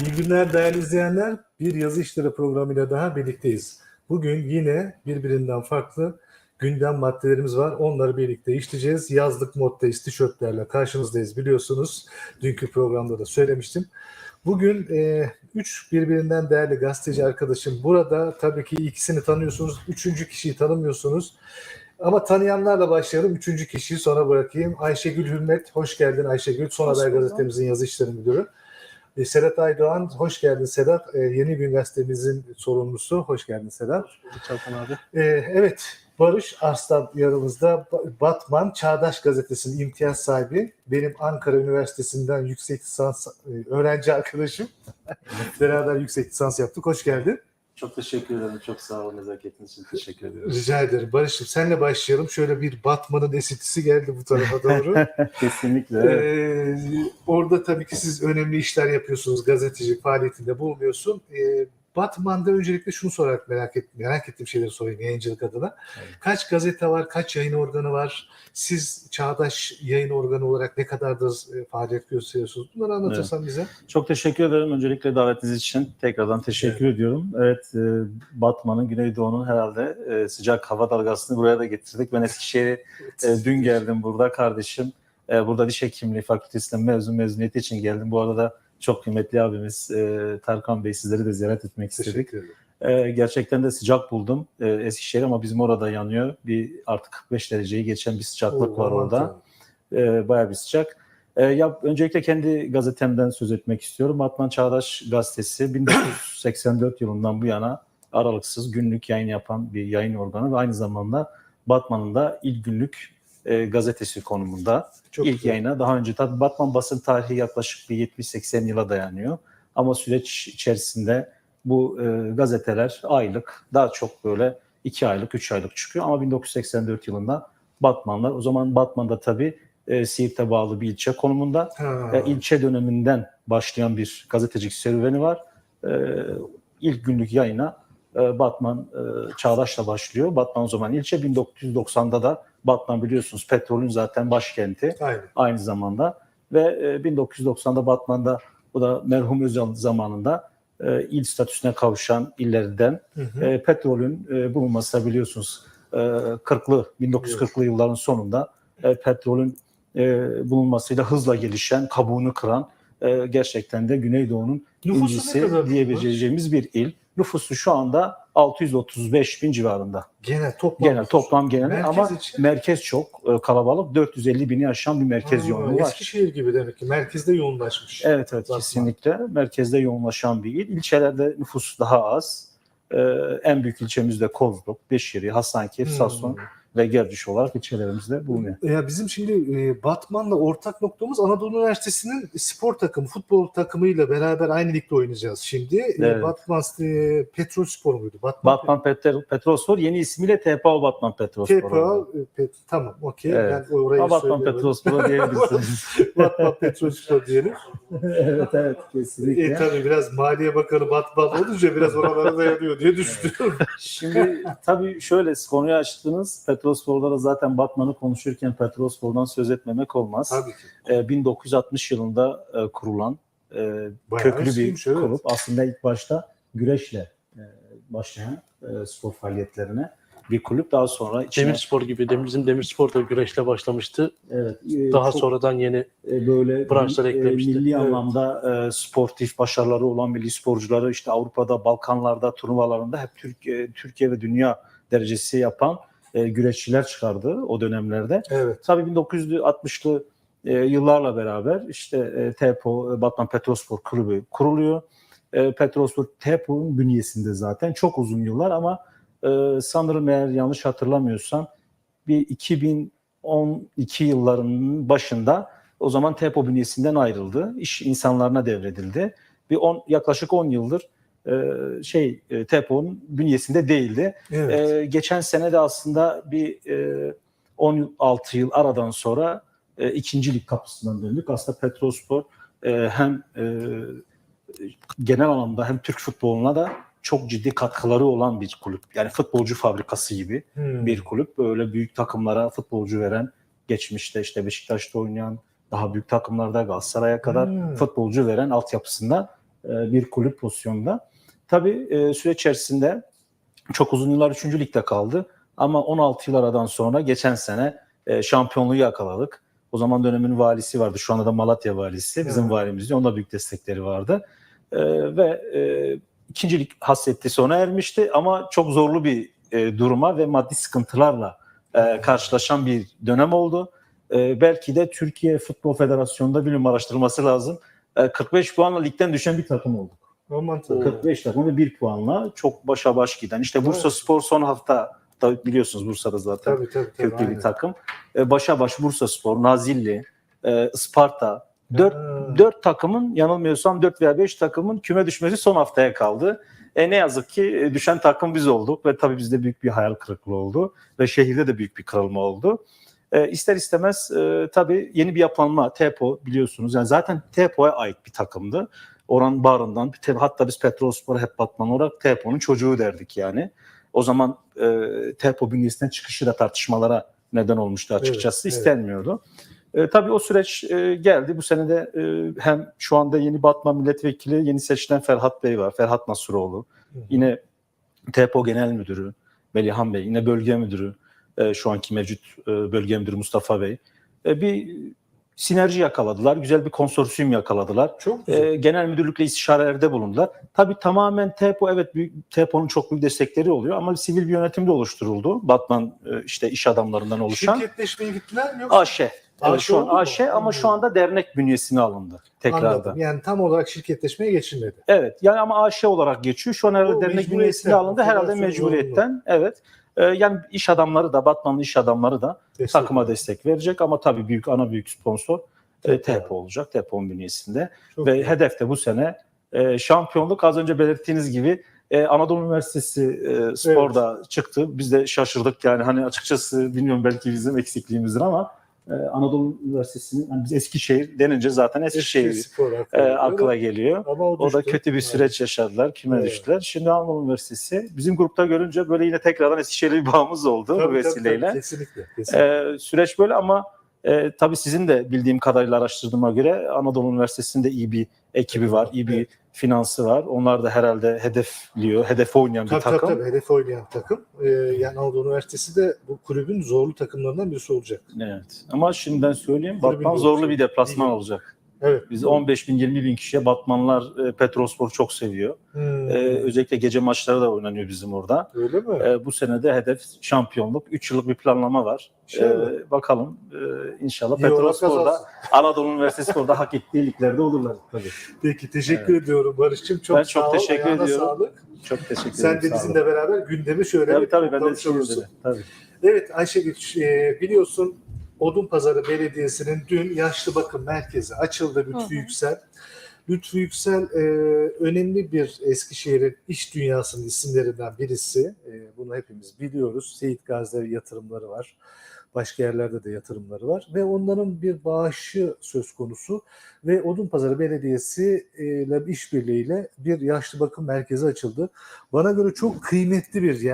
İyi günler değerli izleyenler. Bir yazı işleri programıyla daha birlikteyiz. Bugün yine birbirinden farklı gündem maddelerimiz var. Onları birlikte işleyeceğiz. Yazlık moddayız, tişörtlerle karşınızdayız biliyorsunuz. Dünkü programda da söylemiştim. Bugün e, üç birbirinden değerli gazeteci arkadaşım burada. Tabii ki ikisini tanıyorsunuz. Üçüncü kişiyi tanımıyorsunuz. Ama tanıyanlarla başlayalım. Üçüncü kişiyi sonra bırakayım. Ayşegül Hürmet. Hoş geldin Ayşegül. Son Hoş Haber buldum. Gazetemizin yazı işleri müdürü. E, Sedat Aydoğan, hoş geldin Sedat. E, Yeni Gün Gazetemizin sorumlusu. Hoş geldin Sedat. Çarpan abi. E, evet, Barış Arslan yanımızda. Ba- Batman Çağdaş Gazetesi'nin imtiyaz sahibi. Benim Ankara Üniversitesi'nden yüksek lisans e, öğrenci arkadaşım. Beraber yüksek lisans yaptık. Hoş geldin. Çok teşekkür ederim. Çok sağ olun nezaketiniz için teşekkür ederim. Rica ederim. Barış'ım senle başlayalım. Şöyle bir Batman'ın esintisi geldi bu tarafa doğru. Kesinlikle. Ee, orada tabii ki siz önemli işler yapıyorsunuz. Gazeteci faaliyetinde bulunuyorsun. Ee, Batman'da öncelikle şunu sorarak merak ettim. Merak ettiğim şeyleri sorayım yayıncılık adına. Evet. Kaç gazete var? Kaç yayın organı var? Siz Çağdaş yayın organı olarak ne kadardır e, faaliyet gösteriyorsunuz? Bunları anlatırsan bize. Çok teşekkür ederim. Öncelikle davetiniz için tekrardan teşekkür ediyorum. Evet, e, Batman'ın, Güneydoğu'nun herhalde e, sıcak hava dalgasını buraya da getirdik. Ben Eskişehir'e e, dün geldim burada kardeşim. Burada diş hekimliği fakültesinden mezun mezuniyeti için geldim. Bu arada çok kıymetli abimiz e, Tarkan Bey sizleri de ziyaret etmek istedik. Ee, gerçekten de sıcak buldum ee, Eskişehir ama bizim orada yanıyor. Bir artık 45 dereceyi geçen bir sıcaklık Oo, var orada. Ee, bayağı bir sıcak. Ee, ya öncelikle kendi gazetemden söz etmek istiyorum. Batman Çağdaş Gazetesi 1984 yılından bu yana aralıksız günlük yayın yapan bir yayın organı ve aynı zamanda Batman'ın da ilk günlük e, gazetesi konumunda. Çok İlk güzel. yayına daha önce tabii Batman basın tarihi yaklaşık bir 70-80 yıla dayanıyor. Ama süreç içerisinde bu e, gazeteler aylık daha çok böyle 2 aylık 3 aylık çıkıyor. Ama 1984 yılında Batmanlar o zaman Batman'da tabii e, Siirt'e bağlı bir ilçe konumunda. Ha, E, ilçe döneminden başlayan bir gazetecilik serüveni var. E, ilk günlük yayına Batman e, Çağdaş'la başlıyor. Batman o zaman ilçe 1990'da da Batman biliyorsunuz petrolün zaten başkenti Aynen. aynı zamanda ve e, 1990'da Batman'da bu da merhum Özal zamanında e, il statüsüne kavuşan illerden Hı hı. e, petrolün bulunması da biliyorsunuz e, 40'lı 1940'lı yılların sonunda petrolün bulunmasıyla hızla gelişen, kabuğunu kıran gerçekten de Güneydoğu'nun incisi diyebileceğimiz bir il. Nüfusu şu anda 635 bin civarında. Genel toplam. Genel toplam genel Merkez ama için- merkez çok e, kalabalık. 450 bini aşan bir merkez Ha, yoğunluğu var. Eskişehir gibi demek ki. Merkezde yoğunlaşmış. Evet evet Batman. kesinlikle. Merkezde yoğunlaşan bir il. İlçelerde nüfus daha az. Ee, en büyük ilçemiz de Kozluk, Beşiri, Hasankeyf, Hmm. Sasson ve Gerdiş olarak ilçelerimizde bulunuyor. Ya bizim şimdi e, Batman'la ortak noktamız Anadolu Üniversitesi'nin spor takımı, futbol takımıyla beraber aynı ligde oynayacağız şimdi. E, Evet. Batman e, Petrol Spor muydu? Batman, Batman Petrol, Petrolspor yeni ismiyle TPA Batman Petrolspor. TPA, oldu. e, Pet- tamam okey. Evet. Ben orayı Batman söylüyorum. Petrolspor diyebilirsiniz. Batman Petrol Spor diyelim. evet evet E, kesinlikle. tabii biraz Maliye Bakanı Batman olunca biraz oralara dayanıyor diye düşünüyorum. Şimdi tabii şöyle konuyu açtınız. Petrolspor'da da zaten Batman'ı konuşurken Petrolspor'dan söz etmemek olmaz. tabii ki. Ee, 1960 yılında e, kurulan e, Bayağı köklü bir evet. kulüp. Aslında ilk başta güreşle e, başlayan e, spor faaliyetlerine bir kulüp. Daha sonra içine, Demirspor gibi. Dem- Bizim Demirspor da güreşle başlamıştı. evet, e, Daha çok, sonradan yeni e, böyle branşlar e, eklemişti. milli Evet. anlamda e, sportif başarıları olan milli sporcuları işte Avrupa'da, Balkanlarda, turnuvalarında hep Türkiye, Türkiye ve dünya derecesi yapan e, güreşçiler çıkardı o dönemlerde. Evet. Tabii 1960'lı e, yıllarla beraber işte e, TEPO, e, Batman Petrospor Kulübü kuruluyor. E, Petrospor TEPO'nun bünyesinde zaten çok uzun yıllar ama e, sanırım eğer yanlış hatırlamıyorsam bir 2012 yıllarının başında o zaman TEPO bünyesinden ayrıldı. İş insanlarına devredildi. Bir on, yaklaşık 10 yıldır şey e, TEPO'nun bünyesinde değildi. Evet. Ee, geçen sene de aslında bir e, 16 yıl aradan sonra e, ikinci lig kapısından döndük. Aslında Petrospor e, hem e, genel anlamda hem Türk futboluna da çok ciddi katkıları olan bir kulüp. Yani futbolcu fabrikası gibi Hmm. bir kulüp. Böyle büyük takımlara futbolcu veren, geçmişte işte Beşiktaş'ta oynayan, daha büyük takımlarda Galatasaray'a kadar Hmm. futbolcu veren altyapısında e, bir kulüp pozisyonunda. Tabii e, süre içerisinde çok uzun yıllar 3. ligde kaldı. Ama 16 yıl aradan sonra geçen sene e, şampiyonluğu yakaladık. O zaman dönemin valisi vardı. Şu anda da Malatya valisi. Bizim Evet. valimizdi. Onun da büyük destekleri vardı. E, ve e, ikincilik hasretti sona ermişti. Ama çok zorlu bir e, duruma ve maddi sıkıntılarla e, karşılaşan bir dönem oldu. E, belki de Türkiye Futbol Federasyonu'nda bilim araştırması lazım. E, 45 puanla ligden düşen bir takım olduk. Tanrım. 45 takım ve 1 puanla çok başa baş giden. İşte Bursa Evet. Spor son hafta da biliyorsunuz Bursa'da zaten Tabii tabii. tabii köklü bir aynen. takım. E, başa baş Bursa Spor, Nazilli, e, Isparta. 4 Ha. 4 takımın yanılmıyorsam 4 veya 5 takımın küme düşmesi son haftaya kaldı. E, ne yazık ki e, düşen takım biz olduk ve tabii bizde büyük bir hayal kırıklığı oldu ve şehirde de büyük bir kırılma oldu. E, ister istemez e, tabii yeni bir yapılanma TEPO biliyorsunuz. Yani zaten TEPO'ya ait bir takımdı. Oran bağrından te- hatta biz Petrolspor hep Batman olarak TEPO'nun çocuğu derdik yani. O zaman e, TEPO bünyesinden çıkışı da tartışmalara neden olmuştu açıkçası. Evet, evet. istenmiyordu. E, tabii o süreç e, geldi. Bu sene de e, hem şu anda yeni Batman milletvekili yeni seçilen Ferhat Bey var. Ferhat Nasuroğlu. Hı hı. Yine TEPO Genel Müdürü Melihan Bey. Yine bölge müdürü e, şu anki mevcut e, bölge müdürü Mustafa Bey. E, bir sinerji yakaladılar. Güzel bir konsorsiyum yakaladılar. Çok güzel. E, genel müdürlükle istişarelerde bulundular. Tabii tamamen TEPO evet büyük TEPO'nun çok büyük destekleri oluyor ama sivil bir yönetim de oluşturuldu. Batman e, işte iş adamlarından oluşan. Şirketleşmeye gittiler mi yoksa? AŞ. Evet, AŞ şu an? AŞ ama şu anda dernek bünyesine alındı tekrardan. Anladım. Yani tam olarak şirketleşmeye geçilmedi. Evet yani ama AŞ olarak geçiyor. Şu an herhalde O dernek bünyesine alındı. Herhalde mecburiyetten. Evet. Ee, yani iş adamları da Batmanlı iş adamları da Destek. takıma destek verecek ama tabii büyük ana büyük sponsor e. TEPO olacak. TEPO'nun bünyesinde. Çok Ve güzel. hedef de bu sene e, şampiyonluk az önce belirttiğiniz gibi e, Anadolu Üniversitesi e, sporda çıktı. Biz de şaşırdık yani hani açıkçası bilmiyorum belki bizim eksikliğimizdir ama e, Anadolu Üniversitesi'nin hani biz Eskişehir denince zaten Eskişehir Eski spor e, akla geliyor. Ama o, O da kötü bir süreç yaşadılar. Küme Evet. düştüler. Şimdi Anadolu Üniversitesi bizim grupta görünce böyle yine tekrardan Eskişehir'e bir bağımız oldu Tabii, bu tabii, vesileyle. tabii, kesinlikle. kesinlikle. Ee, süreç böyle ama e, tabii sizin de bildiğim kadarıyla araştırdığıma göre Anadolu Üniversitesi'nde iyi bir ekibi var, iyi bir Evet. finansı var. Onlar da herhalde hedefliyor, hedefe oynayan bir Tabii, takım. tabii tabii hedef oynayan takım. Ee, yani Anadolu Üniversitesi de bu kulübün zorlu takımlarından birisi olacak. Evet. Ama şimdiden söyleyeyim, Batman zorlu bir deplasman olacak. Evet. Biz 15 bin 20 bin kişiye Batmanlar e, Petrolspor'u çok seviyor. Hmm, Ee, özellikle gece maçları da oynanıyor bizim orada. Öyle mi? Ee, bu sene de hedef şampiyonluk. 3 yıllık bir planlama var. İnşallah. Ee, bakalım ee, inşallah kazansın. Anadolu Üniversitesi sporda hak ettiği liglerde olurlar tabii. Peki teşekkür ediyorum Barış'cığım. Çok Ben sağ çok ol. teşekkür Ayağına ediyorum. Sağlık. Çok teşekkür ederim. Sen de bizimle beraber gündemi şöyle Tabii bir tabii ben de. Tabii. Evet Ayşegül e, biliyorsun Odunpazarı Belediyesi'nin dün yaşlı bakım merkezi açıldı Lütfü Hı hı. Yüksel. Lütfü Yüksel e, önemli bir Eskişehir'in iş dünyasının isimlerinden birisi. E, bunu hepimiz biliyoruz. Seyit Gazi'de yatırımları var. Başka yerlerde de yatırımları var ve onların bir bağışı söz konusu ve Odunpazarı Belediyesi e, ile işbirliğiyle bir yaşlı bakım merkezi açıldı. Bana göre çok kıymetli bir yer.